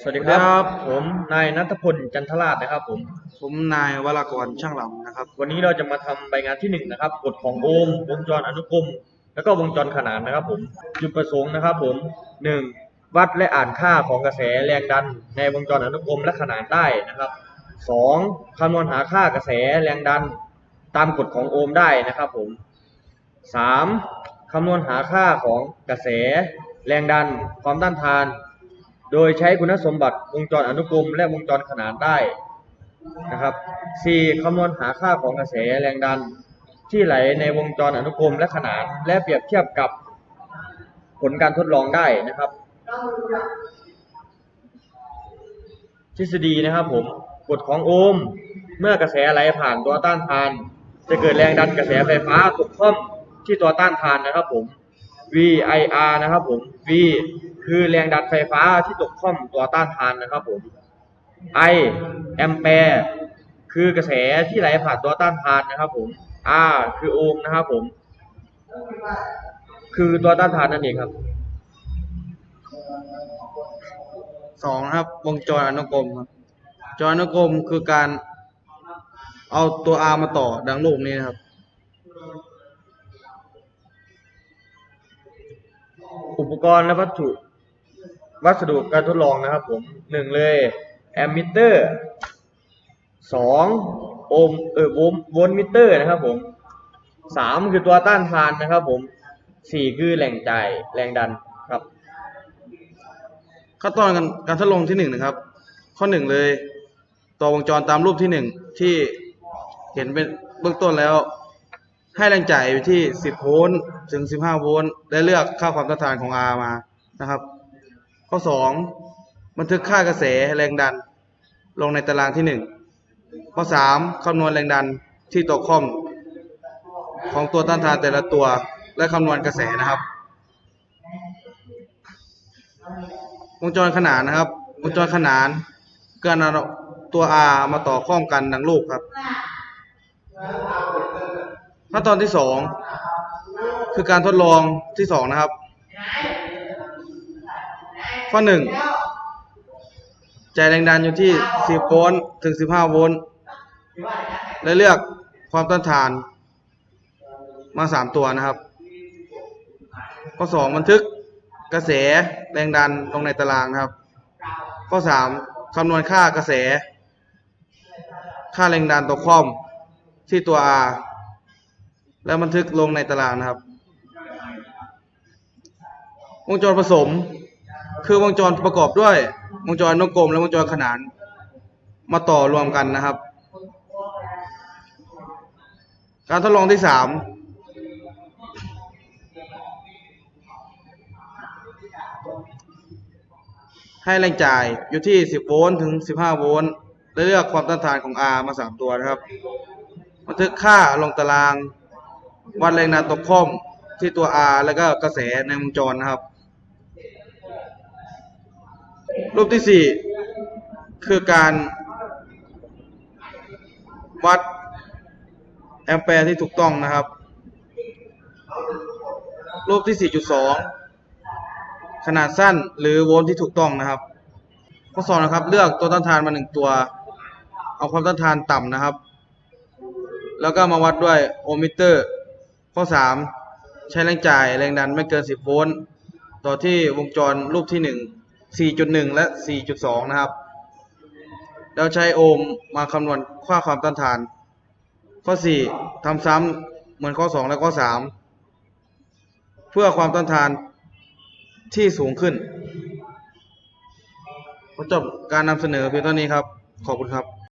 สวัสดีครับ ผมนายนัทพลจันทราชนะครับ ผม ผมนายวรากรช่างลำนะครับ วันนี้เราจะมาทำใบงานที่หนึ่งนะครับกฎของโอห์มวงจรอนุกรม แล้วก็วงจรขนานนะครับ ผม จุดประสงค์นะครับ ผมหนึ่งวัดและอ่านค่าของกระแสแรงดัน ในวงจรอนุกรมและขนานได้นะครับสองคำนวณหาค่ากระแสแรงดัน ตามกฎของโอห์มได้นะครับ ผมสามคำนวณหาค่าของกระแสแรงดัน ความต้านทาน โดยใช้คุณสมบัติวงจรอนุกรมและวงจรขนานได้นะครับ 4. คำนวณหาค่าของกระแสแรงดัน ที่ไหลในวงจรอนุกรมและขนาน และเปรียบเทียบกับผลการทดลองได้นะครับ ทฤษฎีนะครับผมกฎของโอห์มเมื่อกระแสไหลผ่านตัวต้านทาน จะเกิดแรงดันกระแสไฟฟ้าตกค่อมที่ตัวต้านทานนะครับผม VIR นะครับผม V คือแรงดันไฟฟ้าที่ตกค่อมตัวต้านทานนะครับผม I แอมแปร์คือกระแสที่ไหลผ่านตัวต้านทานนะครับผม R คือโอห์มนะครับผม คือตัวต้านทานนั่นเองครับสองนะครับวงจรอนุกรมครับจรอนุกรมคือการเอาตัว R มาต่อดังรูปนี้นะครับ อุปกรณ์และวัตถุ วัสดุการทดลองนะครับผมหนึ่งเลยแอมมิเตอร์สองโอห์มเออโวลต์โวลต์มิเตอร์นะครับผมสามคือตัวต้านทานนะครับผมสี่คือแหล่งจ่ายแรงดันครับ ขั้นตอนการการทดลองที่หนึ่งนะครับ ข้อหนึ่งเลยต่อวงจรตามรูปที่หนึ่งที่เห็นเป็นเบื้องต้นแล้ว ให้แรงจ่ายที่ 10 โวลต์ถึง 15 โวลต์และเลือกค่าความต้านทานของ R มานะครับ ข้อ 2 บันทึกค่ากระแสแรงดัน ลงในตารางที่ 1 ข้อ 3 คำนวณแรงดันที่ตัวคอม ของตัวต้านทานแต่ละตัว และคำนวณกระแสนะครับ วงจรขนานนะครับ วงจรขนานเการเอตัว R มาต่อข้อมกันดังรูปครับขั้นตอนที่สองคือการทดลองที่สองนะครับ ข้อหนึ่งจ่ายแรงดันอยู่ที่ 10 โวลต์ถึง 15 โวลต์และเลือกความต้านทานมา 3 ตัวนะครับ ข้อ 2 บันทึกกระแสแรงดันลงในตารางนะครับ ข้อ 3 คำนวณค่ากระแส ค่าแรงดันตัวคอมที่ตัว R แล้วบันทึกลงในตารางนะครับ วงจรผสม คือวงจรประกอบด้วย วงจรนุกรมและวงจรขนาน มาต่อรวมกันนะครับ การทดลองที่สามให้แรงจ่ายอยู่ที่ 10 โวลต์ถึง 15 โวลต์และเลือกความต้านทานของ R มา 3 ตัวนะครับ บันทึกค่าลงตาราง วัดแรงดันตกข้อมที่ตัว R แล้วก็กระแสในวงจรนะครับ รูปที่ 4 คือการวัดแอมแปร์ที่ถูกต้องนะครับ รูปที่ 4.2 ขนาดสั้นหรือโวลต์ที่ถูกต้องนะครับ ข้อสองนะครับ เลือกตัวต้านทานมาหนึ่งตัว เอาความต้านทานต่ำนะครับ แล้วก็มาวัดด้วยโอห์มมิเตอร์ ข้อ 3 ใช้แรงจ่ายแรงดันไม่เกิน 10 โวลต์ต่อที่วงจรรูปที่ 1 4.1 และ 4.2 นะครับ เราใช้โอห์มมาคำนวณค่าความต้านทาน ข้อ 4 ทำซ้ำเหมือนข้อ 2 และข้อ 3 เพื่อความต้านทานที่สูงขึ้นจบการนำเสนอเพียงเท่านี้ครับ ขอบคุณครับ